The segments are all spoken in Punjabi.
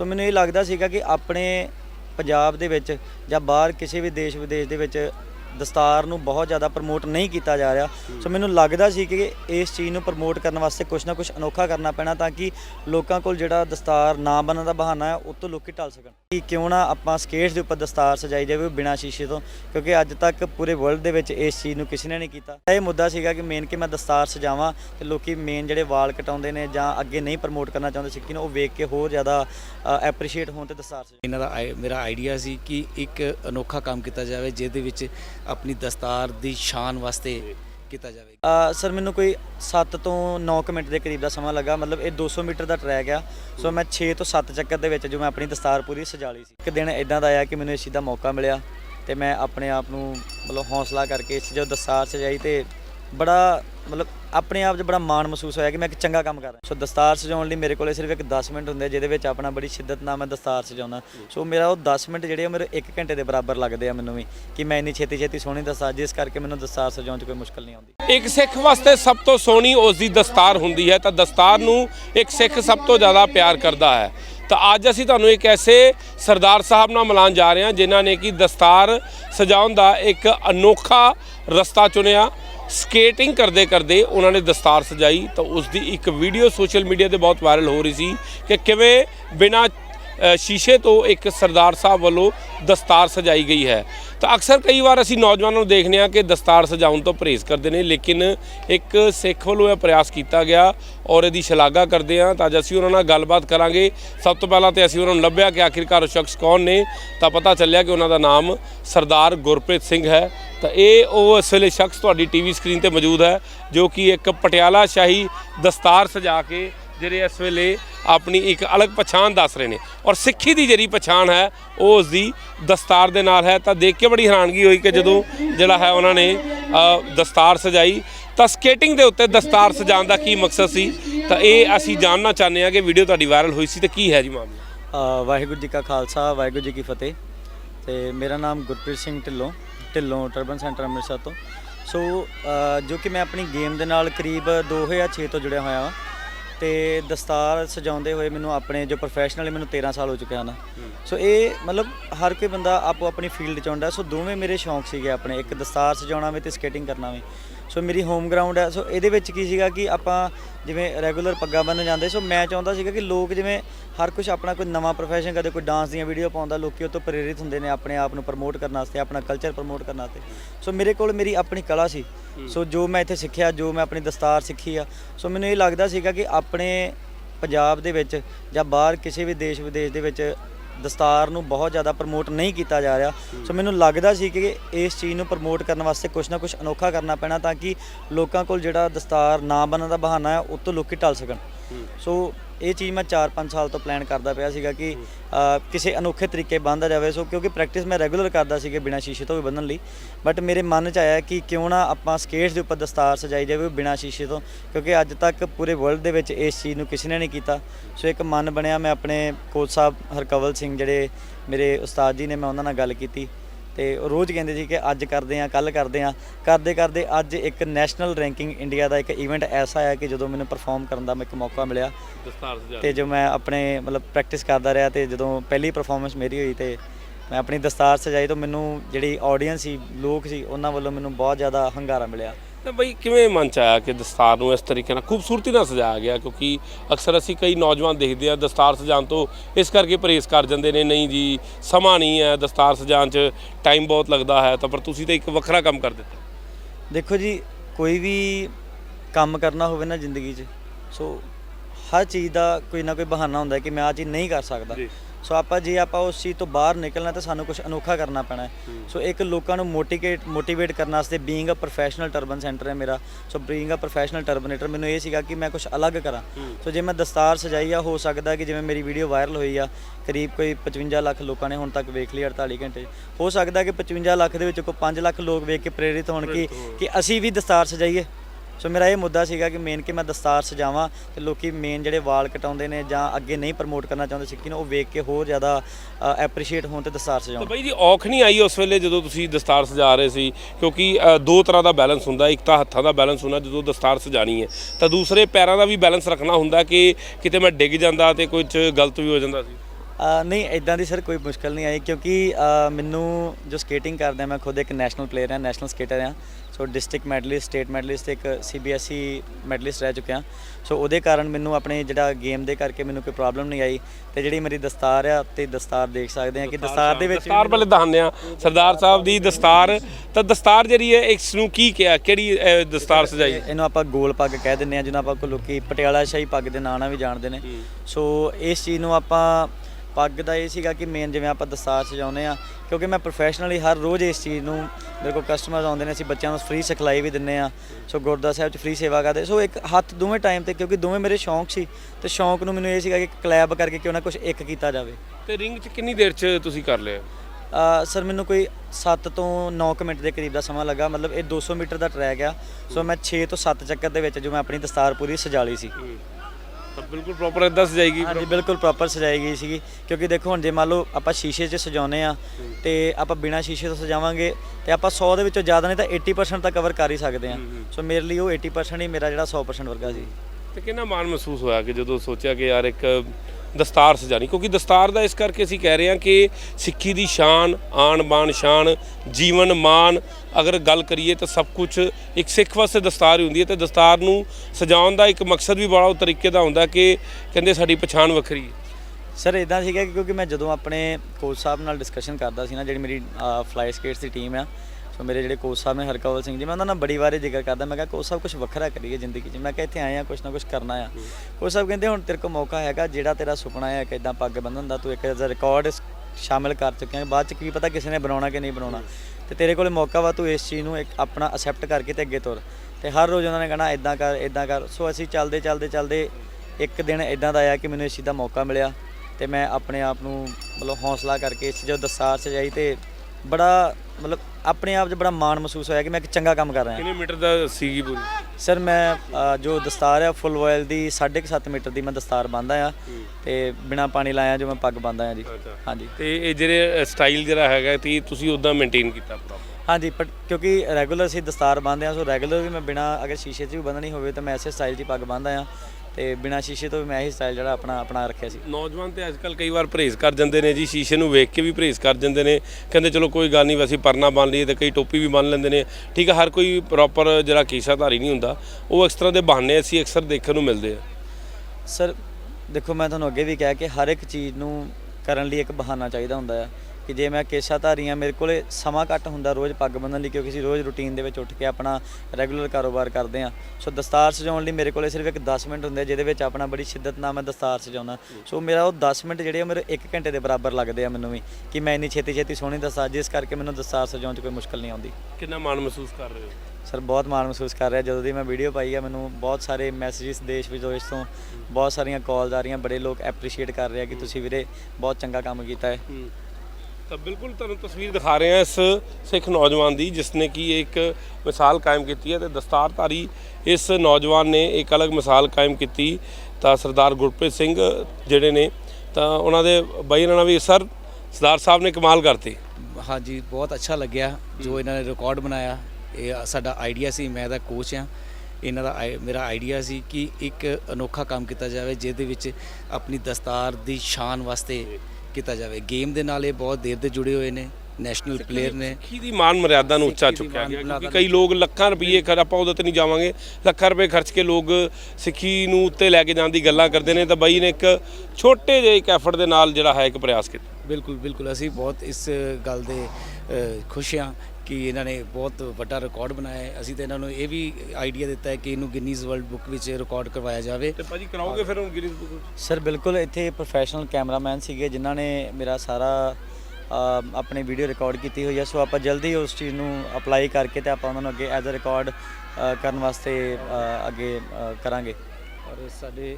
ਤਾਂ ਮੈਨੂੰ ਇਹ ਲੱਗਦਾ ਸੀਗਾ ਕਿ ਆਪਣੇ ਪੰਜਾਬ ਦੇ ਵਿੱਚ ਜਾਂ ਬਾਹਰ ਕਿਸੇ ਵੀ ਦੇਸ਼ ਵਿਦੇਸ਼ ਦੇ ਵਿੱਚ ਦਸਤਾਰ ਨੂੰ ਬਹੁਤ ਜ਼ਿਆਦਾ ਪ੍ਰਮੋਟ ਨਹੀਂ ਕੀਤਾ ਜਾ ਰਿਹਾ। ਸੋ ਮੈਨੂੰ ਲੱਗਦਾ ਸੀ ਕਿ ਇਸ ਚੀਜ਼ ਨੂੰ ਪ੍ਰਮੋਟ ਕਰਨ ਵਾਸਤੇ ਕੁਝ ਨਾ ਕੁਝ ਅਨੋਖਾ ਕਰਨਾ ਪੈਣਾ ਤਾਂ ਕਿ ਲੋਕਾਂ ਕੋਲ ਜਿਹੜਾ ਦਸਤਾਰ ਨਾ ਬਣਨ ਦਾ ਬਹਾਨਾ ਹੈ ਉਹ ਤੋਂ ਲੋਕੀ ਟਲ ਸਕਣ। ਕਿ ਕਿਉਂ ਨਾ ਆਪਾਂ ਸਕੇਟਸ ਦੇ ਉੱਪਰ ਦਸਤਾਰ ਸਜਾਈ ਜਾਵੇ ਬਿਨਾਂ ਸ਼ੀਸ਼ੇ ਤੋਂ, ਕਿਉਂਕਿ ਅੱਜ ਤੱਕ ਪੂਰੇ ਵਰਲਡ ਦੇ ਵਿੱਚ ਇਸ ਚੀਜ਼ ਨੂੰ ਕਿਸੇ ਨੇ ਨਹੀਂ ਕੀਤਾ। ਇਹ ਮੁੱਦਾ ਸੀਗਾ ਕਿ ਮੇਨ ਕਿ ਮੈਂ ਦਸਤਾਰ ਸਜਾਵਾਂ ਤੇ ਲੋਕੀ ਮੇਨ ਜਿਹੜੇ ਵਾਲ ਕਟਾਉਂਦੇ ਨੇ ਜਾਂ ਅੱਗੇ ਨਹੀਂ ਪ੍ਰਮੋਟ ਕਰਨਾ ਚਾਹੁੰਦੇ ਸਿੱਖੀ ਨੂੰ, ਉਹ ਵੇਖ ਕੇ ਹੋਰ ਜ਼ਿਆਦਾ ਐਪਰੀਸ਼ੀਏਟ ਹੋਣ ਤੇ ਦਸਤਾਰ ਸਜਾਉਣ। ਇਹਨਾਂ ਦਾ ਆਈ- ਮੇਰਾ ਆਈਡੀਆ ਸੀ ਕਿ ਇੱਕ ਅਨੋਖਾ ਕੰਮ ਕੀਤਾ ਜਾਵੇ, ਜਿਹਦੇ ਵਿੱਚ ਆਪਣੀ ਦਸਤਾਰ ਦੀ ਸ਼ਾਨ ਵਾਸਤੇ ਕੀਤਾ ਜਾਵੇ ਸਰ ਮੈਨੂੰ ਕੋਈ 7 ਤੋਂ 9 ਕੁ ਮਿੰਟ ਦੇ ਕਰੀਬ ਦਾ ਸਮਾਂ ਲੱਗਾ। ਮਤਲਬ ਇਹ 200 ਮੀਟਰ ਦਾ ਟਰੈਕ ਆ। ਸੋ ਮੈਂ 6 ਤੋਂ 7 ਚੱਕਰ ਦੇ ਵਿੱਚ ਜੋ ਮੈਂ ਆਪਣੀ ਦਸਤਾਰ ਪੂਰੀ ਸਜਾ ਲਈ ਸੀ। ਇੱਕ ਦਿਨ ਇਦਾਂ ਦਾ ਆਇਆ ਕਿ ਮੈਨੂੰ ਇਸ ਚੀਜ਼ ਦਾ ਮੌਕਾ ਮਿਲਿਆ ਤੇ ਮੈਂ ਆਪਣੇ ਆਪ ਨੂੰ ਮਤਲਬ ਹੌਸਲਾ ਕਰਕੇ ਇਸ ਜੋ ਦਸਤਾਰ ਸਜਾਈ ਤੇ ਬੜਾ ਮਤਲਬ ਆਪਣੇ ਆਪ 'ਚ ਬੜਾ ਮਾਣ ਮਹਿਸੂਸ ਹੋਇਆ ਕਿ ਮੈਂ ਇੱਕ ਚੰਗਾ ਕੰਮ ਕਰ ਰਿਹਾ। ਸੋ ਦਸਤਾਰ ਸਜਾਉਣ ਲਈ ਮੇਰੇ ਕੋਲੇ ਸਿਰਫ ਇੱਕ 10 ਮਿੰਟ ਹੁੰਦੇ ਆ, ਜਿਹਦੇ ਵਿੱਚ ਆਪਣਾ ਬੜੀ ਸ਼ਿੱਦਤ ਨਾਲ ਮੈਂ ਦਸਤਾਰ ਸਜਾਉਣਾ ਸੋ ਮੇਰਾ ਉਹ 10 ਮਿੰਟ ਜਿਹੜੇ ਆ ਮੇਰੇ 1 ਘੰਟੇ ਦੇ ਬਰਾਬਰ ਲੱਗਦੇ ਆ ਮੈਨੂੰ ਵੀ ਕਿ ਮੈਂ ਇੰਨੀ ਛੇਤੀ ਛੇਤੀ ਸੋਹਣੀ ਦਸਤਾਰ ਜਿਸ ਕਰਕੇ ਮੈਨੂੰ ਦਸਤਾਰ ਸਜਾਉਣ 'ਚ ਕੋਈ ਮੁਸ਼ਕਲ ਨਹੀਂ ਆਉਂਦੀ। ਇੱਕ ਸਿੱਖ ਵਾਸਤੇ ਸਭ ਤੋਂ ਸੋਹਣੀ ਉਸ ਦੀ ਦਸਤਾਰ ਹੁੰਦੀ ਹੈ ਤਾਂ ਦਸਤਾਰ ਨੂੰ ਇੱਕ ਸਿੱਖ ਸਭ ਤੋਂ ਜ਼ਿਆਦਾ ਪਿਆਰ ਕਰਦਾ ਹੈ। ਤਾਂ ਅੱਜ ਅਸੀਂ ਤੁਹਾਨੂੰ ਇੱਕ ਐਸੇ ਸਰਦਾਰ ਸਾਹਿਬ ਨਾਲ ਮਿਲਾਨ ਜਾ ਰਹੇ ਹਾਂ ਜਿਨ੍ਹਾਂ ਨੇ ਕਿ ਦਸਤਾਰ ਸਜਾਉਣ ਦਾ ਇੱਕ ਅਨੋਖਾ ਰਸਤਾ ਚੁਣਿਆ। ਸਕੇਟਿੰਗ ਕਰਦੇ ਕਰਦੇ ਉਹਨਾਂ ਨੇ ਦਸਤਾਰ ਸਜਾਈ ਤਾਂ ਉਸ ਦੀ ਇੱਕ ਵੀਡੀਓ ਸੋਸ਼ਲ ਮੀਡੀਆ ਤੇ ਬਹੁਤ ਵਾਇਰਲ ਹੋ ਰਹੀ ਸੀ ਕਿ ਕਿਵੇਂ ਬਿਨਾਂ ਸ਼ੀਸ਼ੇ ਤੋਂ ਇੱਕ ਸਰਦਾਰ ਸਾਹਿਬ ਵੱਲੋਂ ਦਸਤਾਰ ਸਜਾਈ ਗਈ ਹੈ। ਤਾਂ ਅਕਸਰ ਕਈ ਵਾਰ ਅਸੀਂ ਨੌਜਵਾਨਾਂ ਨੂੰ ਦੇਖਦੇ ਹਾਂ ਕਿ ਦਸਤਾਰ ਸਜਾਉਣ ਤੋਂ ਪਰਹੇਜ਼ ਕਰਦੇ ਨੇ, ਲੇਕਿਨ ਇੱਕ ਸਿੱਖ ਵੱਲੋਂ ਇਹ ਪ੍ਰਯਾਸ ਕੀਤਾ ਗਿਆ ਔਰ ਇਹਦੀ ਸ਼ਲਾਘਾ ਕਰਦੇ ਹਾਂ। ਤਾਂ ਅੱਜ ਅਸੀਂ ਉਹਨਾਂ ਨਾਲ ਗੱਲਬਾਤ ਕਰਾਂਗੇ। ਸਭ ਤੋਂ ਪਹਿਲਾਂ ਤੇ ਅਸੀਂ ਉਹਨਾਂ ਨੂੰ ਲੱਭਿਆ ਕਿ ਆਖਿਰਕਾਰ ਉਹ ਸ਼ਖਸ ਕੌਣ ਨੇ, ਤਾਂ ਪਤਾ ਚੱਲਿਆ ਕਿ ਉਹਨਾਂ ਦਾ ਨਾਮ ਸਰਦਾਰ ਗੁਰਪ੍ਰੀਤ ਸਿੰਘ ਹੈ। ਤਾਂ ਇਹ ਉਹ ਇਸ ਵੇਲੇ ਸ਼ਖਸ ਤੁਹਾਡੀ ਟੀਵੀ ਸਕਰੀਨ ਤੇ ਮੌਜੂਦ ਹੈ, ਜੋ ਕਿ ਇੱਕ ਪਟਿਆਲਾ ਸ਼ਾਹੀ ਦਸਤਾਰ ਸਜਾ ਕੇ ਜਿਹੜੇ ਇਸ ਵੇਲੇ ਆਪਣੀ ਇੱਕ ਅਲੱਗ ਪਛਾਣ ਦੱਸ ਰਹੇ ਨੇ। ਔਰ ਸਿੱਖੀ ਦੀ ਜਿਹੜੀ ਪਛਾਣ ਹੈ, ਉਹ ਉਸ ਦੀ ਦਸਤਾਰ ਦੇ ਨਾਲ ਹੈ। ਤਾਂ ਦੇਖ ਕੇ ਬੜੀ ਹੈਰਾਨਗੀ ਹੋਈ ਕਿ ਜਦੋਂ ਜਿਹੜਾ ਹੈ ਉਹਨਾਂ ਨੇ ਦਸਤਾਰ ਸਜਾਈ। ਤਾਂ ਸਕੇਟਿੰਗ ਦੇ ਉੱਤੇ ਦਸਤਾਰ ਸਜਾਉਣ ਦਾ ਕੀ ਮਕਸਦ ਸੀ? ਤਾਂ ਇਹ ਅਸੀਂ ਜਾਣਨਾ ਚਾਹੁੰਦੇ ਹਾਂ ਕਿ ਵੀਡੀਓ ਤੁਹਾਡੀ ਵਾਇਰਲ ਹੋਈ ਸੀ ਤੇ ਕੀ ਹੈ ਜੀ ਮਾਮਲਾ? ਵਾਹਿਗੁਰੂ ਜੀ ਕਾ ਖਾਲਸਾ, ਵਾਹਿਗੁਰੂ ਜੀ ਕੀ ਫਤਿਹ। ਤੇ ਮੇਰਾ ਨਾਮ ਗੁਰਪ੍ਰੀਤ ਸਿੰਘ ਢਿੱਲੋਂ ਢਿੱਲੋਂ ਟਰਬਨ ਸੈਂਟਰ ਅੰਮ੍ਰਿਤਸਰ ਤੋਂ। ਸੋ ਜੋ ਕਿ ਮੈਂ ਆਪਣੀ ਗੇਮ ਦੇ ਨਾਲ ਕਰੀਬ 2006 ਤੋਂ ਜੁੜਿਆ ਹੋਇਆ ਹਾਂ। ਤੇ ਦਸਤਾਰ ਸਜਾਉਂਦੇ ਹੋਏ ਮੈਨੂੰ ਆਪਣੇ ਜੋ ਪ੍ਰੋਫੈਸ਼ਨਲੀ ਮੈਨੂੰ 13 ਸਾਲ ਹੋ ਚੁੱਕੇ ਹਨ। ਸੋ ਇਹ ਮਤਲਬ ਹਰ ਕੋਈ ਬੰਦਾ ਆਪੋ ਆਪਣੀ ਫੀਲਡ ਚ ਆਉਂਦਾ ਸੋ ਦੋਵੇਂ ਮੇਰੇ ਸ਼ੌਂਕ ਸੀਗੇ ਆਪਣੇ। ਇੱਕ ਦਸਤਾਰ ਸਜਾਉਣਾ ਵੀ ਤੇ ਸਕੇਟਿੰਗ ਕਰਨਾ ਵੀ। ਸੋ ਮੇਰੀ ਹੋਮ ਗਰਾਊਂਡ ਹੈ। ਸੋ ਇਹਦੇ ਵਿੱਚ ਕੀ ਸੀਗਾ ਕਿ ਆਪਾਂ ਜਿਵੇਂ ਰੈਗੂਲਰ ਪੱਗਾਂ ਬੰਨ੍ਹ ਜਾਂਦੇ ਸੋ ਮੈਂ ਚਾਹੁੰਦਾ ਸੀਗਾ ਕਿ ਲੋਕ ਜਿਵੇਂ ਹਰ ਕੁਝ ਆਪਣਾ ਕੋਈ ਨਵਾਂ ਪ੍ਰੋਫੈਸ਼ਨ ਕਦੇ ਕੋਈ ਡਾਂਸ ਦੀਆਂ ਵੀਡੀਓ ਪਾਉਂਦਾ ਲੋਕੀ ਉਹ ਤੋਂ ਪ੍ਰੇਰਿਤ ਹੁੰਦੇ ਨੇ ਆਪਣੇ ਆਪ ਨੂੰ ਪ੍ਰਮੋਟ ਕਰਨ ਵਾਸਤੇ ਆਪਣਾ ਕਲਚਰ ਪ੍ਰਮੋਟ ਕਰਨ ਵਾਸਤੇ। ਸੋ ਮੇਰੇ ਕੋਲ ਮੇਰੀ ਆਪਣੀ ਕਲਾ ਸੀ। ਸੋ ਜੋ ਮੈਂ ਇੱਥੇ ਸਿੱਖਿਆ ਜੋ ਮੈਂ ਆਪਣੀ ਦਸਤਾਰ ਸਿੱਖੀ ਆ ਸੋ ਮੈਨੂੰ ਇਹ ਲੱਗਦਾ ਸੀਗਾ ਕਿ ਆਪਣੇ ਪੰਜਾਬ ਦੇ ਵਿੱਚ ਜਾਂ ਬਾਹਰ ਕਿਸੇ ਵੀ ਦੇਸ਼ ਵਿਦੇਸ਼ ਦੇ ਵਿੱਚ ਦਸਤਾਰ ਨੂੰ ਬਹੁਤ ਜ਼ਿਆਦਾ ਪ੍ਰਮੋਟ ਨਹੀਂ ਕੀਤਾ ਜਾ ਰਿਹਾ। ਸੋ ਮੈਨੂੰ ਲੱਗਦਾ ਸੀ ਕਿ ਇਸ ਚੀਜ਼ ਨੂੰ ਪ੍ਰਮੋਟ ਕਰਨ ਵਾਸਤੇ ਕੁਝ ਨਾ ਕੁਝ ਅਨੋਖਾ ਕਰਨਾ ਪੈਣਾ ਤਾਂ ਕਿ ਲੋਕਾਂ ਕੋਲ ਜਿਹੜਾ ਦਸਤਾਰ ਨਾ ਬਣਨ ਦਾ ਬਹਾਨਾ ਹੈ ਉਹ ਤੋਂ ਲੋਕੀ ਟਲ ਸਕਣ। ਸੋ ਇਹ ਚੀਜ਼ ਮੈਂ 4-5 ਸਾਲ ਤੋਂ ਪਲਾਨ ਕਰਦਾ ਪਿਆ ਸੀਗਾ ਕਿ ਕਿਸੇ ਅਨੋਖੇ ਤਰੀਕੇ ਬੰਨ੍ਹਦਾ ਜਾਵੇ। ਸੋ ਕਿਉਂਕਿ ਪ੍ਰੈਕਟਿਸ ਮੈਂ ਰੈਗੂਲਰ ਕਰਦਾ ਸੀਗਾ ਬਿਨਾਂ ਸ਼ੀਸ਼ੇ ਤੋਂ ਵੀ ਬੰਨ੍ਹਣ ਲਈ। ਬਟ ਮੇਰੇ ਮਨ 'ਚ ਆਇਆ ਕਿ ਕਿਉਂ ਨਾ ਆਪਾਂ ਸਕੇਟਸ ਦੇ ਉੱਪਰ ਦਸਤਾਰ ਸਜਾਈ ਜਾਵੇ ਬਿਨਾਂ ਸ਼ੀਸ਼ੇ ਤੋਂ। ਕਿਉਂਕਿ ਅੱਜ ਤੱਕ ਪੂਰੇ ਵਰਲਡ ਦੇ ਵਿੱਚ ਇਸ ਚੀਜ਼ ਨੂੰ ਕਿਸੇ ਨੇ ਨਹੀਂ ਕੀਤਾ। ਸੋ ਇੱਕ ਮਨ ਬਣਿਆ ਮੈਂ ਆਪਣੇ ਕੋਚ ਸਾਹਿਬ ਹਰਕਵਲ ਸਿੰਘ, ਜਿਹੜੇ ਮੇਰੇ ਉਸਤਾਦ ਜੀ ਨੇ ਮੈਂ ਉਹਨਾਂ ਨਾਲ ਗੱਲ ਕੀਤੀ। ਤੇ ਰੋਜ਼ ਕਹਿੰਦੇ ਸੀ ਕਿ ਅੱਜ ਕਰਦੇ ਆ ਕੱਲ ਕਰਦੇ ਆ ਕਰਦੇ ਕਰਦੇ ਅੱਜ ਇੱਕ ਨੈਸ਼ਨਲ ਰੈਂਕਿੰਗ ਇੰਡੀਆ ਦਾ ਇੱਕ ਇਵੈਂਟ ਐਸਾ ਆਇਆ ਕਿ ਜਦੋਂ ਮੈਨੂੰ ਪਰਫਾਰਮ ਕਰਨ ਦਾ ਇੱਕ ਮੌਕਾ ਮਿਲਿਆ। ਦਸਤਾਰ ਸਜਾ ਤੇ ਜੋ ਮੈਂ ਆਪਣੇ ਮਤਲਬ ਪ੍ਰੈਕਟਿਸ ਕਰਦਾ ਰਿਹਾ ਤੇ ਜਦੋਂ ਪਹਿਲੀ ਪਰਫਾਰਮੈਂਸ ਮੇਰੀ ਹੋਈ ਤੇ ਮੈਂ ਆਪਣੀ ਦਸਤਾਰ ਸਜਾਈ ਤਾਂ ਮੈਨੂੰ ਜਿਹੜੀ ਆਡੀਅנס ਸੀ ਲੋਕ ਸੀ ਉਹਨਾਂ ਵੱਲੋਂ ਮੈਨੂੰ ਬਹੁਤ ਜ਼ਿਆਦਾ ਹੰਗਾਰਾ ਮਿਲਿਆ। ਤਾਂ ਬਈ ਕਿਵੇਂ ਮਨ ਚ ਆਇਆ ਕਿ ਦਸਤਾਰ ਨੂੰ ਇਸ ਤਰੀਕੇ ਨਾਲ ਖੂਬਸੂਰਤੀ ਨਾਲ ਸਜਾਇਆ ਗਿਆ? ਕਿਉਂਕਿ ਅਕਸਰ ਅਸੀਂ ਕਈ ਨੌਜਵਾਨ ਦੇਖਦੇ ਆ ਦਸਤਾਰ ਸਜਾਉਣ ਤੋਂ ਇਸ ਕਰਕੇ ਪਰਹੇਜ਼ ਕਰ ਜਾਂਦੇ ਨੇ ਨਹੀਂ ਜੀ ਸਮਾਂ ਨਹੀਂ ਹੈ ਦਸਤਾਰ ਸਜਾਉਣ ਚ ਟਾਈਮ ਬਹੁਤ ਲੱਗਦਾ ਹੈ ਤਾਂ ਪਰ ਤੁਸੀਂ ਤਾਂ ਇੱਕ ਵੱਖਰਾ ਕੰਮ ਕਰ ਦਿੱਤਾ। ਦੇਖੋ ਜੀ ਕੋਈ ਵੀ ਕੰਮ ਕਰਨਾ ਹੋਵੇ ਨਾ ਜ਼ਿੰਦਗੀ 'ਚ ਸੋ ਹਰ ਚੀਜ਼ ਦਾ ਕੋਈ ਨਾ ਕੋਈ ਬਹਾਨਾ ਹੁੰਦਾ ਕਿ ਮੈਂ ਆ ਚੀਜ਼ ਨਹੀਂ ਕਰ ਸਕਦਾ। ਸੋ ਆਪਾਂ ਜੇ ਆਪਾਂ ਉਸ ਚੀਜ਼ ਤੋਂ ਬਾਹਰ ਨਿਕਲਣਾ ਤਾਂ ਸਾਨੂੰ ਕੁਝ ਅਨੋਖਾ ਕਰਨਾ ਪੈਣਾ ਸੋ ਇੱਕ ਲੋਕਾਂ ਨੂੰ ਮੋਟੀਵੇਟ ਮੋਟੀਵੇਟ ਕਰਨ ਵਾਸਤੇ being a professional turban centre ਹੈ ਮੇਰਾ। ਸੋ ਬੀਇੰਗ ਅ ਪ੍ਰੋਫੈਸ਼ਨਲ ਟਰਬਨੇਟਰ ਮੈਨੂੰ ਇਹ ਸੀਗਾ ਕਿ ਮੈਂ ਕੁਝ ਅਲੱਗ ਕਰਾਂ। ਸੋ ਜੇ ਮੈਂ ਦਸਤਾਰ ਸਜਾਈ ਆ ਹੋ ਸਕਦਾ ਕਿ ਜਿਵੇਂ ਮੇਰੀ ਵੀਡੀਓ ਵਾਇਰਲ ਹੋਈ ਆ ਕਰੀਬ ਕੋਈ 55 ਲੱਖ ਲੋਕਾਂ ਨੇ ਹੁਣ ਤੱਕ ਵੇਖ ਲਈ 48 ਘੰਟੇ। ਹੋ ਸਕਦਾ ਕਿ 55 ਲੱਖ ਦੇ ਵਿੱਚ ਕੋਈ 5 ਲੱਖ ਲੋਕ ਵੇਖ ਕੇ ਪ੍ਰੇਰਿਤ ਹੋਣ ਕਿ ਕਿ ਅਸੀਂ ਵੀ ਦਸਤਾਰ ਸਜਾਈਏ। ਸੋ ਮੇਰਾ ਇਹ ਮੁੱਦਾ ਸੀਗਾ ਕਿ ਮੇਨ ਕਿ ਮੈਂ ਦਸਤਾਰ ਸਜਾਵਾਂ ਤੇ ਲੋਕੀ ਮੇਨ ਜਿਹੜੇ ਵਾਲ ਕਟਾਉਂਦੇ ਨੇ ਜਾਂ ਅੱਗੇ ਨਹੀਂ ਪ੍ਰਮੋਟ ਕਰਨਾ ਚਾਹੁੰਦੇ ਸਿੱਖੀ ਨੂੰ ਉਹ ਵੇਖ ਕੇ ਹੋਰ ਜ਼ਿਆਦਾ ਐਪਰੀਸ਼ੀਏਟ ਹੋਣ ਤੇ ਦਸਤਾਰ ਤਾਂ ਸਜਾਉਣ ਬਈ ਜੀ ਔਖ ਨਹੀਂ ਆਈ ਉਸ ਵੇਲੇ ਜਦੋਂ ਤੁਸੀਂ ਦਸਤਾਰ ਸਜਾ ਰਹੇ ਸੀ? ਕਿਉਂਕਿ ਅ, ਦੋ ਤਰ੍ਹਾਂ ਦਾ ਬੈਲੈਂਸ ਹੁੰਦਾ ਇੱਕ ਤਾਂ ਹੱਥਾਂ ਦਾ ਬੈਲੈਂਸ ਹੁੰਦਾ ਜਦੋਂ ਦਸਤਾਰ ਸਜਾਣੀ ਹੈ। ਤਾਂ ਦੂਸਰੇ ਪੈਰਾਂ ਦਾ ਵੀ ਬੈਲੈਂਸ ਰੱਖਣਾ ਹੁੰਦਾ ਕਿ ਕਿਤੇ ਮੈਂ ਡਿੱਗ ਜਾਂਦਾ ਤੇ ਕੁਝ ਗਲਤ ਵੀ ਹੋ ਜਾਂਦਾ ਸੀ? ਨਹੀਂ ਇਦਾਂ ਦੀ ਸਰ ਕੋਈ ਮੁਸ਼ਕਲ ਨਹੀਂ ਆਈ ਕਿਉਂਕਿ ਮੈਨੂੰ ਜੋ ਸਕੇਟਿੰਗ ਕਰਦੇ ਮੈਂ ਖੁਦ ਇੱਕ ਨੈਸ਼ਨਲ ਪਲੇਅਰ ਹਾਂ ਨੈਸ਼ਨਲ ਸਕੇਟਰ ਹਾਂ। So district medallist state medallist ਇੱਕ ਸੀਬੀਐਸਈ ਮੈਡਲਿਸਟ ਰਹਿ ਚੁੱਕਿਆ। ਸੋ ਉਹਦੇ ਕਾਰਨ ਮੈਨੂੰ ਆਪਣੇ ਜਿਹੜਾ ਗੇਮ ਦੇ ਕਰਕੇ ਮੈਨੂੰ ਕੋਈ ਪ੍ਰੋਬਲਮ ਨਹੀਂ ਆਈ ਤੇ ਜਿਹੜੀ ਮੇਰੀ ਦਸਤਾਰ ਆ ਤੇ ਦਸਤਾਰ ਦੇਖ ਸਕਦੇ ਆ ਕਿ ਦਸਤਾਰ ਦੇ ਵਿੱਚ ਦਸਤਾਰ ਵਾਲੇ ਦਹਾਨੇ ਆ। ਸਰਦਾਰ ਸਾਹਿਬ ਦੀ ਦਸਤਾਰ ਤਾਂ ਦਸਤਾਰ ਜਿਹੜੀ ਹੈ ਇਸ ਨੂੰ ਕੀ ਕਿਹਾ? ਕਿਹੜੀ ਦਸਤਾਰ ਸਜਾਈ? ਇਹਨੂੰ ਆਪਾਂ ਗੋਲ ਪੱਗ ਕਹਿ ਦਿੰਦੇ ਆ ਜਿਹਨੂੰ ਆਪਾਂ ਕੋ ਲੋਕੀ ਪਟਿਆਲਾ ਸ਼ਾਹੀ ਪੱਗ ਦੇ ਨਾਂ ਨਾਲ ਵੀ ਜਾਣਦੇ ਨੇ। ਸੋ ਇਸ ਚੀਜ਼ ਨੂੰ ਆਪਾਂ ਪੱਗ ਦਾ ਇਹ ਸੀਗਾ ਕਿ ਮੇਨ ਜਿਵੇਂ ਆਪਾਂ ਦਸਤਾਰ ਸਜਾਉਂਦੇ ਆ ਕਿਉਂਕਿ ਮੈਂ ਪ੍ਰੋਫੈਸ਼ਨਲੀ ਹਰ ਰੋਜ਼ ਇਸ ਚੀਜ਼ ਨੂੰ ਮੇਰੇ ਕੋਲ ਕਸਟਮਰਸ ਆਉਂਦੇ ਨੇ ਅਸੀਂ ਬੱਚਿਆਂ ਨੂੰ ਫ੍ਰੀ ਸਿਖਲਾਈ ਵੀ ਦਿੰਨੇ ਆ ਸੋ ਗੁਰਦੁਆਰਾ ਸਾਹਿਬ 'ਚ ਫ੍ਰੀ ਸੇਵਾ ਕਰਦੇ। ਸੋ ਇੱਕ ਹੱਥ ਦੋਵੇਂ ਟਾਈਮ ਤੇ ਕਿਉਂਕਿ ਦੋਵੇਂ ਮੇਰੇ ਸ਼ੌਂਕ ਸੀ ਤੇ ਸ਼ੌਂਕ ਨੂੰ ਮੈਨੂੰ ਇਹ ਸੀਗਾ ਕਿ ਕਲੈਬ ਕਰਕੇ ਕਿਉਂ ਨਾ ਕੁਝ ਇੱਕ ਕੀਤਾ ਜਾਵੇ। ਤੇ ਰਿੰਗ 'ਚ ਕਿੰਨੀ ਦੇਰ 'ਚ ਤੁਸੀਂ ਕਰ ਲਿਆ? ਸਰ ਮੈਨੂੰ ਕੋਈ 7 ਤੋਂ 9 ਕੁ ਮਿੰਟ ਦੇ ਕਰੀਬ ਦਾ ਸਮਾਂ ਲੱਗਾ। ਮਤਲਬ ਇਹ 200 ਮੀਟਰ ਦਾ ਟਰੈਕ ਆ। ਸੋ ਮੈਂ 6 ਤੋਂ 7 ਚੱਕਰ ਦੇ ਵਿੱਚ ਜੋ ਮੈਂ ਆਪਣੀ ਦਸਤਾਰ ਪੂਰੀ ਸਜਾ ਲਈ ਸੀ। ਤਾਂ ਬਿਲਕੁਲ ਪ੍ਰੋਪਰ ਇਦਾਂ ਸਜਾਏਗੀ ਹਾਂਜੀ ਬਿਲਕੁਲ ਪ੍ਰੋਪਰ ਸਜਾਈ ਗਈ ਸੀਗੀ। ਕਿਉਂਕਿ ਦੇਖੋ ਹੁਣ ਜੇ ਮੰਨ ਲਓ ਆਪਾਂ ਸ਼ੀਸ਼ੇ 'ਚ ਸਜਾਉਨੇ ਆ ਤੇ ਆਪਾਂ ਬਿਨਾ ਸ਼ੀਸ਼ੇ ਤੋਂ ਸਜਾਵਾਂਗੇ ਤੇ ਆਪਾਂ 100 ਦੇ ਵਿੱਚੋਂ ਜ਼ਿਆਦਾ ਨਹੀਂ ਤਾਂ 80% ਤਾਂ ਕਵਰ ਕਰ ਹੀ ਸਕਦੇ ਆ ਸੋ ਮੇਰੇ ਲਈ ਉਹ 80% ਹੀ ਮੇਰਾ ਜਿਹੜਾ 100% ਵਰਗਾ ਸੀ। ਤੇ ਕਿੰਨਾ ਮਾਣ ਮਹਿਸੂਸ ਹੋਇਆ ਕਿ ਜਦੋਂ ਸੋਚਿਆ ਕਿ ਯਾਰ ਇੱਕ ਦਸਤਾਰ ਸਜਾਣੀ ਕਿਉਂਕਿ ਦਸਤਾਰ ਦਾ ਇਸ ਕਰਕੇ ਅਸੀਂ ਕਹਿ ਰਹੇ ਹਾਂ ਕਿ ਸਿੱਖੀ ਦੀ ਸ਼ਾਨ, ਆਣ ਬਾਣ ਸ਼ਾਨ, ਜੀਵਨ ਮਾਨ ਅਗਰ ਗੱਲ ਕਰੀਏ ਤਾਂ ਸਭ ਕੁਝ ਇੱਕ ਸਿੱਖ ਵਾਸਤੇ ਦਸਤਾਰ ਹੀ ਹੁੰਦੀ ਹੈ ਤੇ ਦਸਤਾਰ ਨੂੰ ਸਜਾਉਣ ਦਾ ਇੱਕ ਮਕਸਦ ਵੀ ਬੜਾ ਉਹ ਤਰੀਕੇ ਦਾ ਹੁੰਦਾ ਕਿ ਕਹਿੰਦੇ ਸਾਡੀ ਪਛਾਣ ਵੱਖਰੀ ਹੈ। ਸਰ ਇਦਾਂ ਸੀਗਾ ਕਿ ਕਿਉਂਕਿ ਮੈਂ ਜਦੋਂ ਆਪਣੇ ਕੋਚ ਸਾਹਿਬ ਨਾਲ ਡਿਸਕਸ਼ਨ ਕਰਦਾ ਸੀ ਨਾ, ਜਿਹੜੀ ਮੇਰੀ ਫਲਾਈ ਸਕੇਟਸ ਦੀ ਟੀਮ ਆ ਸੋ ਮੇਰੇ ਜਿਹੜੇ ਕੋਚ ਸਾਹਿਬ ਨੇ ਹਰਕਵਲ ਸਿੰਘ ਜੀ ਮੈਂ ਉਹਨਾਂ ਨਾਲ ਬੜੀ ਵਾਰੀ ਜ਼ਿਕਰ ਕਰਦਾ ਮੈਂ ਕਿਹਾ ਕੋਚ ਸਾਹਿਬ ਕੁਝ ਵੱਖਰਾ ਕਰੀਏ ਜ਼ਿੰਦਗੀ 'ਚ। ਮੈਂ ਕਿਹਾ ਇੱਥੇ ਆਏ ਆ ਕੁਝ ਨਾ ਕੁਝ ਕਰਨਾ ਆ। ਕੋਚ ਸਾਹਿਬ ਕਹਿੰਦੇ ਹੁਣ ਤੇਰੇ ਕੋਲ ਮੌਕਾ ਹੈਗਾ ਜਿਹੜਾ ਤੇਰਾ ਸੁਪਨਾ ਹੈ ਕਿ ਇਦਾਂ ਪੱਗ ਬੰਨਣ ਦਾ ਤੂੰ ਇੱਕ ਐਜ਼ ਰਿਕਾਰਡ ਸ਼ਾਮਿਲ ਕਰ ਚੁੱਕਿਆ ਬਾਅਦ ਚ ਕੀ ਪਤਾ ਕਿਸੇ ਨੇ ਬਣਾਉਣਾ ਕਿ ਨਹੀਂ ਬਣਾਉਣਾ। ਤੇ ਤੇਰੇ ਕੋਲੇ ਮੌਕਾ ਵਾ ਤੂੰ ਇਸ ਚੀਜ਼ ਨੂੰ ਇੱਕ ਆਪਣਾ ਅਸੈਪਟ ਕਰਕੇ ਤੇ ਅੱਗੇ ਤੁਰ। ਤੇ ਹਰ ਰੋਜ਼ ਉਹਨਾਂ ਨੇ ਕਹਿਣਾ ਇਦਾਂ ਕਰ ਇਦਾਂ ਕਰ। ਸੋ ਅਸੀਂ ਚੱਲਦੇ ਚੱਲਦੇ ਚੱਲਦੇ ਇੱਕ ਦਿਨ ਇਦਾਂ ਦਾ ਆਇਆ ਕਿ ਮੈਨੂੰ ਇਸ ਚੀਜ਼ ਦਾ ਮੌਕਾ ਮਿਲਿਆ ਤੇ ਮੈਂ ਆਪਣੇ ਆਪ ਨੂੰ ਮਤਲਬ ਹੌਸਲਾ ਕਰਕੇ ਇਸ ਜੋ ਦਸਾਰ ਸਜਾਈ ਤੇ ਬੜਾ ਮਤਲਬ ਆਪਣੇ ਆਪ 'ਚ ਬੜਾ ਮਾਣ ਮਹਿਸੂਸ ਹੋਇਆ ਕਿ ਮੈਂ ਇੱਕ ਚੰਗਾ ਕੰਮ ਕਰ ਰਿਹਾ। ਕਿੰਨੇ ਮੀਟਰ ਦਾ ਸੀਗੀ ਪੂਰੀ ਸਰ ਮੈਂ ਅ, ਜੋ ਦਸਤਾਰ ਆ ਫੁੱਲ ਵਾਇਲ ਦੀ 7.5 ਮੀਟਰ ਦੀ ਮੈਂ ਦਸਤਾਰ ਬੰਨ੍ਹਦਾ ਆ ਤੇ ਬਿਨਾ ਪਾਣੀ ਲਾਇਆ ਜੋ ਮੈਂ ਪੱਗ ਬੰਨ੍ਹਦਾ ਆ ਜੀ। ਅੱਛਾ। ਹਾਂਜੀ। ਤੇ ਇਹ ਜਿਹੜੇ ਸਟਾਈਲ ਜਿਹੜਾ ਹੈਗਾ ਤੇ ਤੁਸੀਂ ਉਦਾਂ ਮੇਨਟੇਨ ਕੀਤਾ ਪ੍ਰੋਪਰ ਹਾਂਜੀ ਪਰ ਕਿਉਂਕਿ ਰੈਗੂਲਰ ਅਸੀਂ ਦਸਤਾਰ ਬੰਨ੍ਹਦੇ ਆ ਸੋ ਰੈਗੂਲਰ ਵੀ ਮੈਂ ਬਿਨਾ ਅਗਰ ਸ਼ੀਸ਼ੇ 'ਚ ਵੀ ਬੰਨਣੀ ਹੋਵੇ ਤਾਂ ਮੈਂ ਐਸੇ ਸਟਾਈਲ 'ਚ ਹੀ ਪੱਗ ਬੰਨ੍ਹਦਾ ਆ। ਤੇ ਬਿਨਾ ਸ਼ੀਸ਼ੇ ਤੋਂ ਵੀ ਮੈਂ ਇਹੀ ਸਟਾਈਲ ਜਿਹੜਾ ਆਪਣਾ ਆਪਣਾ ਰੱਖਿਆ ਸੀ। ਨੌਜਵਾਨ ਤੇ ਅੱਜਕੱਲ ਕਈ ਵਾਰ ਪਰਹੇਜ਼ ਕਰ ਜਾਂਦੇ ਨੇ ਜੀ ਸ਼ੀਸ਼ੇ ਨੂੰ ਵੇਖ ਕੇ ਵੀ ਪਰਹੇਜ਼ ਕਰ ਜਾਂਦੇ ਨੇ। ਕਹਿੰਦੇ ਚਲੋ ਕੋਈ ਗੱਲ ਨਹੀਂ ਵੈਸੇ ਪਰਨਾ ਬੰਨ ਲਈਏ ਤੇ ਕਈ ਟੋਪੀ ਵੀ ਬੰਨ ਲੈਂਦੇ ਨੇ। ਠੀਕ ਹੈ ਹਰ ਕੋਈ ਪ੍ਰੋਪਰ ਜਿਹੜਾ ਕੇਸ਼ਾਧਾਰੀ ਨਹੀਂ ਹੁੰਦਾ। ਉਹ ਇਸ ਤਰ੍ਹਾਂ ਦੇ ਬਹਾਨੇ ਅਸੀਂ ਅਕਸਰ ਦੇਖਣ ਨੂੰ ਮਿਲਦੇ ਆ। ਸਰ ਦੇਖੋ ਮੈਂ ਤੁਹਾਨੂੰ ਅੱਗੇ ਵੀ ਕਿਹਾ ਕਿ ਹਰ ਇੱਕ ਚੀਜ਼ ਨੂੰ ਕਰਨ ਲਈ ਇੱਕ ਬਹਾਨਾ ਚਾਹੀਦਾ ਹੁੰਦਾ ਆ। ਕਿ ਜੇ ਮੈਂ ਕੇਸ਼ਾ ਧਾਰੀ ਹਾਂ ਮੇਰੇ ਕੋਲੇ ਸਮਾਂ ਘੱਟ ਹੁੰਦਾ ਰੋਜ਼ ਪੱਗ ਬੰਨ੍ਹਣ ਲਈ ਕਿਉਂਕਿ ਅਸੀਂ ਰੋਜ਼ ਰੂਟੀਨ ਦੇ ਵਿੱਚ ਉੱਠ ਕੇ ਆਪਣਾ ਰੈਗੂਲਰ ਕਾਰੋਬਾਰ ਕਰਦੇ ਹਾਂ। ਸੋ ਦਸਤਾਰ ਸਜਾਉਣ ਲਈ ਮੇਰੇ ਕੋਲੇ ਸਿਰਫ ਇੱਕ 10 ਮਿੰਟ ਹੁੰਦੇ ਆ, ਜਿਹਦੇ ਵਿੱਚ ਆਪਣਾ ਬੜੀ ਸ਼ਿੱਦਤ ਨਾਲ ਮੈਂ ਦਸਤਾਰ ਸਜਾਉਣਾ ਸੋ ਮੇਰਾ ਉਹ 10 ਮਿੰਟ ਜਿਹੜੇ ਆ ਮੇਰੇ 1 ਘੰਟੇ ਦੇ ਬਰਾਬਰ ਲੱਗਦੇ ਆ ਮੈਨੂੰ ਵੀ ਕਿ ਮੈਂ ਇੰਨੀ ਛੇਤੀ ਛੇਤੀ ਸੋਹਣੀ ਦਸਤਾਰ ਜਿਸ ਕਰਕੇ ਮੈਨੂੰ ਦਸਤਾਰ ਸਜਾਉਣ 'ਚ ਕੋਈ ਮੁਸ਼ਕਲ ਨਹੀਂ ਆਉਂਦੀ। ਕਿੰਨਾ ਮਾਣ ਮਹਿਸੂਸ ਕਰ ਰਹੇ ਹੋ? ਸਰ ਬਹੁਤ ਮਾਣ ਮਹਿਸੂਸ ਕਰ ਰਿਹਾ। ਜਦੋਂ ਦੀ ਮੈਂ ਵੀਡੀਓ ਪਾਈ ਆ ਮੈਨੂੰ ਬਹੁਤ ਸਾਰੇ ਮੈਸੇजेस ਦੇਸ਼ ਵਿਦੇਸ਼ ਤੋਂ ਬਹੁਤ ਸਾਰੀਆਂ ਕਾਲਸ ਆ ਰਹੀਆਂ ਬੜੇ ਲੋਕ ਐਪਰੀਸ਼ੀਏਟ ਕਰ ਰਹੇ ਆ ਕਿ ਤੁਸੀਂ ਵੀਰੇ ਬਹੁਤ ਚੰਗਾ ਕੰਮ ਕੀਤਾ ਹੈ। ਤਾਂ ਬਿਲਕੁਲ ਤੁਹਾਨੂੰ ਤਸਵੀਰ ਦਿਖਾ ਰਹੇ ਹਾਂ ਇਸ ਸਿੱਖ ਨੌਜਵਾਨ ਦੀ ਜਿਸ ਨੇ ਕਿ ਇੱਕ ਮਿਸਾਲ ਕਾਇਮ ਕੀਤੀ ਹੈ ਤੇ ਦਸਤਾਰਧਾਰੀ ਇਸ ਨੌਜਵਾਨ ਨੇ ਇੱਕ ਅਲੱਗ ਮਿਸਾਲ ਕਾਇਮ ਕੀਤੀ ਤਾਂ ਸਰਦਾਰ ਗੁਰਪ੍ਰੀਤ ਸਿੰਘ ਜਿਹੜੇ ਨੇ ਤਾਂ ਉਹਨਾਂ ਦੇ ਬਾਈ ਨਾਲ ਵੀ ਸਰ ਸਰਦਾਰ ਸਾਹਿਬ ਨੇ ਕਮਾਲ ਕਰਤੀ। ਹਾਂਜੀ ਬਹੁਤ ਅੱਛਾ ਲੱਗਿਆ ਜੋ ਇਹਨਾਂ ਨੇ ਰਿਕਾਰਡ ਬਣਾਇਆ। ਇਹ ਸਾਡਾ ਆਈਡੀਆ ਸੀ ਮੈਂ ਦਾ ਕੋਚ ਆ ਇਹਨਾਂ ਦਾ ਮੇਰਾ ਆਈਡੀਆ ਸੀ ਕਿ ਇੱਕ ਅਨੋਖਾ ਕੰਮ ਕੀਤਾ ਜਾਵੇ ਜਿਹਦੇ ਵਿੱਚ ਆਪਣੀ ਦਸਤਾਰ ਦੀ ਸ਼ਾਨ ਵਾਸਤੇ ਕੀਤਾ ਜਾਵੇ। ਗੇਮ ਦੇ ਨਾਲ ਇਹ ਬਹੁਤ ਦੇਰ ਦੇ ਜੁੜੇ ਹੋਏ ਨੇ। ਨੈਸ਼ਨਲ ਪਲੇਅਰ ਨੇ। ਸਿੱਖੀ ਦੀ ਮਾਨ ਮਰਿਆਦਾ ਨੂੰ ਉੱਚਾ ਚੁੱਕਿਆ ਗਿਆ ਕਿਉਂਕਿ ਕਈ ਲੋਕ ਲੱਖਾਂ ਰੁਪਏ ਖਰ ਆਪਾਂ ਉਹਦੇ ਤੇ ਨਹੀਂ ਜਾਵਾਂਗੇ। ਲੱਖਾਂ ਰੁਪਏ ਖਰਚ ਕੇ ਲੋਕ ਸਿੱਖੀ ਨੂੰ ਉੱਤੇ ਲੈ ਕੇ ਜਾਣ ਦੀ ਗੱਲਾਂ ਕਰਦੇ ਨੇ ਤਾਂ ਬਾਈ ਨੇ ਇੱਕ ਛੋਟੇ ਜਿਹੇ ਇੱਕ ਐਫਰਟ ਦੇ ਨਾਲ ਜਿਹੜਾ ਹੈ ਇੱਕ ਪ੍ਰਯਾਸ ਕੀਤਾ। ਬਿਲਕੁਲ ਬਿਲਕੁਲ। ਅਸੀਂ ਬਹੁਤ ਇਸ ਗੱਲ ਦੇ ਖੁਸ਼ ਹਾਂ ਕਿ ਇਹਨਾਂ ਨੇ ਬਹੁਤ ਵੱਡਾ ਰਿਕਾਰਡ ਬਣਾਇਆ ਹੈ। ਅਸੀਂ ਤਾਂ ਇਹਨਾਂ ਨੂੰ ਇਹ ਵੀ ਆਈਡੀਆ ਦਿੱਤਾ ਹੈ ਕਿ ਇਹਨੂੰ ਗਿਨੀਜ਼ ਵਰਲਡ ਬੁੱਕ ਵਿੱਚ ਰਿਕਾਰਡ ਕਰਵਾਇਆ ਜਾਵੇ। ਤੇ ਭਾਜੀ ਕਰਾਓਗੇ ਫਿਰ ਹੁਣ ਗਿਨੀਜ਼ ਬੁੱਕ ਸਰ ਬਿਲਕੁਲ ਇੱਥੇ ਪ੍ਰੋਫੈਸ਼ਨਲ ਕੈਮਰਾਮੈਨ ਸੀਗੇ ਜਿਨ੍ਹਾਂ ਨੇ ਮੇਰਾ ਸਾਰਾ ਆਪਣੀ ਵੀਡੀਓ ਰਿਕਾਰਡ ਕੀਤੀ ਹੋਈ ਹੈ। ਸੋ ਆਪਾਂ ਜਲਦੀ ਉਸ ਚੀਜ਼ ਨੂੰ ਅਪਲਾਈ ਕਰਕੇ ਤੇ ਆਪਾਂ ਉਹਨਾਂ ਨੂੰ ਅੱਗੇ ਐਜ਼ ਅ ਰਿਕਾਰਡ ਕਰਨ ਵਾਸਤੇ ਅੱਗੇ ਕਰਾਂਗੇ। ਔਰ ਸਾਡੇ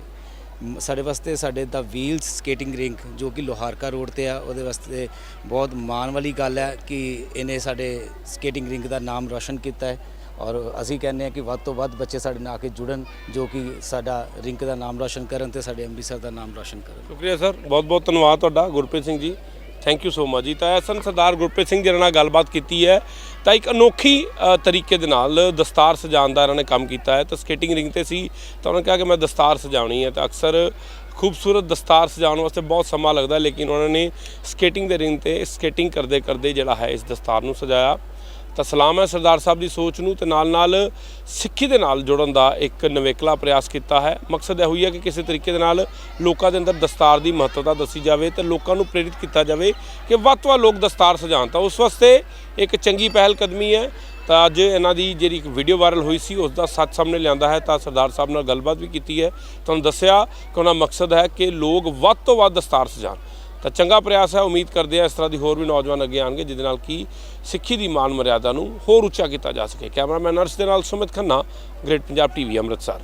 ਸਾਡੇ ਵਾਸਤੇ ਸਾਡੇ ਦਾ ਵੀਲਸ ਸਕੇਟਿੰਗ ਰਿੰਕ ਜੋ ਕਿ ਲੋਹਾਰਕਾ ਰੋਡ ਤੇ ਆ ਉਹਦੇ ਵਾਸਤੇ ਬਹੁਤ ਮਾਣ ਵਾਲੀ ਗੱਲ ਹੈ ਕਿ ਇਹਨੇ ਸਾਡੇ ਸਕੇਟਿੰਗ ਰਿੰਕ ਦਾ ਨਾਮ ਰੋਸ਼ਨ ਕੀਤਾ ਹੈ। ਔਰ ਅਸੀਂ ਕਹਿੰਦੇ ਹਾਂ ਕਿ ਵੱਧ ਤੋਂ ਵੱਧ ਬੱਚੇ ਸਾਡੇ ਨਾਲ ਆ ਕੇ ਜੁੜਨ ਜੋ ਕਿ ਸਾਡਾ ਰਿੰਕ ਦਾ ਨਾਮ ਰੋਸ਼ਨ ਕਰਨ ਤੇ ਸਾਡੇ ਅੰਮ੍ਰਿਤਸਰ ਦਾ ਨਾਮ ਰੋਸ਼ਨ ਕਰਨ। ਸ਼ੁਕਰੀਆ ਸਰ ਬਹੁਤ ਬਹੁਤ ਧੰਨਵਾਦ ਤੁਹਾਡਾ Gurpreet Singh ji. Thank you so much ਜੀ। ਤਾਂ ਐਸਨ ਸਰਦਾਰ ਗੁਰਪ੍ਰੀਤ ਸਿੰਘ ਜਿਹਨਾਂ ਨਾਲ ਗੱਲਬਾਤ ਕੀਤੀ ਹੈ, ਤਾਂ ਇੱਕ ਅਨੋਖੀ ਤਰੀਕੇ ਦੇ ਨਾਲ ਦਸਤਾਰ ਸਜਾਉਣ ਦਾ ਇਹਨਾਂ ਨੇ ਕੰਮ ਕੀਤਾ ਹੈ। ਤਾਂ ਸਕੇਟਿੰਗ ਰਿੰਗ ਤੇ ਸੀ, ਤਾਂ ਉਹਨਾਂ ਨੇ ਕਿਹਾ ਕਿ ਮੈਂ ਦਸਤਾਰ ਸਜਾਉਣੀ ਹੈ। ਤਾਂ ਅਕਸਰ ਖੂਬਸੂਰਤ ਦਸਤਾਰ ਸਜਾਉਣ ਵਾਸਤੇ ਬਹੁਤ ਸਮਾਂ ਲੱਗਦਾ ਲੇਕਿਨ ਉਹਨਾਂ ਨੇ ਸਕੇਟਿੰਗ ਦੇ ਰਿੰਗ ਤੇ ਸਕੇਟਿੰਗ ਕਰਦੇ ਕਰਦੇ ਜਿਹੜਾ ਹੈ, ਇਸ ਦਸਤਾਰ ਨੂੰ ਸਜਾਇਆ। ਤਾਂ ਸਲਾਮ ਹੈ ਸਰਦਾਰ ਸਾਹਿਬ ਦੀ ਸੋਚ ਨੂੰ ਤੇ ਨਾਲ ਨਾਲ ਸਿੱਖੀ ਦੇ ਨਾਲ ਜੁੜਨ ਦਾ ਇੱਕ ਨਵੇਕਲਾ ਪ੍ਰਯਾਸ ਕੀਤਾ ਹੈ। ਮਕਸਦ ਇਹ ਹੋਈ ਹੈ ਕਿ ਕਿਸੇ ਤਰੀਕੇ ਦੇ ਨਾਲ ਲੋਕਾਂ ਦੇ ਅੰਦਰ ਦਸਤਾਰ ਦੀ ਮਹੱਤਤਾ ਦੱਸੀ ਜਾਵੇ ਤੇ ਲੋਕਾਂ ਨੂੰ ਪ੍ਰੇਰਿਤ ਕੀਤਾ ਜਾਵੇ ਕਿ ਵੱਧ ਤੋਂ ਵੱਧ ਲੋਕ ਦਸਤਾਰ ਸਜਾਉਣ। ਤਾਂ ਉਸ ਵਾਸਤੇ ਇੱਕ ਚੰਗੀ ਪਹਿਲ ਕਦਮੀ ਹੈ। ਤਾਂ ਅੱਜ ਇਹਨਾਂ ਦੀ ਜਿਹੜੀ ਇੱਕ ਵੀਡੀਓ ਵਾਇਰਲ ਹੋਈ ਸੀ, ਉਸ ਦਾ ਸੱਚ ਸਾਹਮਣੇ ਲਿਆਂਦਾ ਹੈ ਤਾਂ ਸਰਦਾਰ ਸਾਹਿਬ ਨਾਲ ਗੱਲਬਾਤ ਵੀ ਕੀਤੀ ਹੈ। ਤੁਹਾਨੂੰ ਦੱਸਿਆ ਕਿ ਉਹਨਾਂ ਮਕਸਦ ਹੈ ਕਿ ਲੋਕ ਵੱਧ ਤੋਂ ਵੱਧ ਦਸਤਾਰ ਸਜਾਉਣ। ਤਾਂ ਚੰਗਾ ਪ੍ਰਯਾਸ ਹੈ, ਉਮੀਦ ਕਰਦੇ ਆ ਇਸ ਤਰ੍ਹਾਂ ਦੀ ਹੋਰ ਵੀ ਨੌਜਵਾਨ ਅੱਗੇ ਆਣਗੇ ਜਿਹਦੇ ਨਾਲ ਕੀ ਸਿੱਖੀ ਦੀ ਮਾਨ ਮਰਿਆਦਾ ਨੂੰ ਹੋਰ ਉੱਚਾ ਕੀਤਾ ਜਾ ਸਕੇ। ਕੈਮਰਾਮੈਨ ਅਰਸ਼ ਦੇ ਨਾਲ ਸੁਮਿਤ ਖੰਨਾ, ਗ੍ਰੇਟ ਪੰਜਾਬ ਟੀਵੀ, ਅੰਮ੍ਰਿਤਸਰ।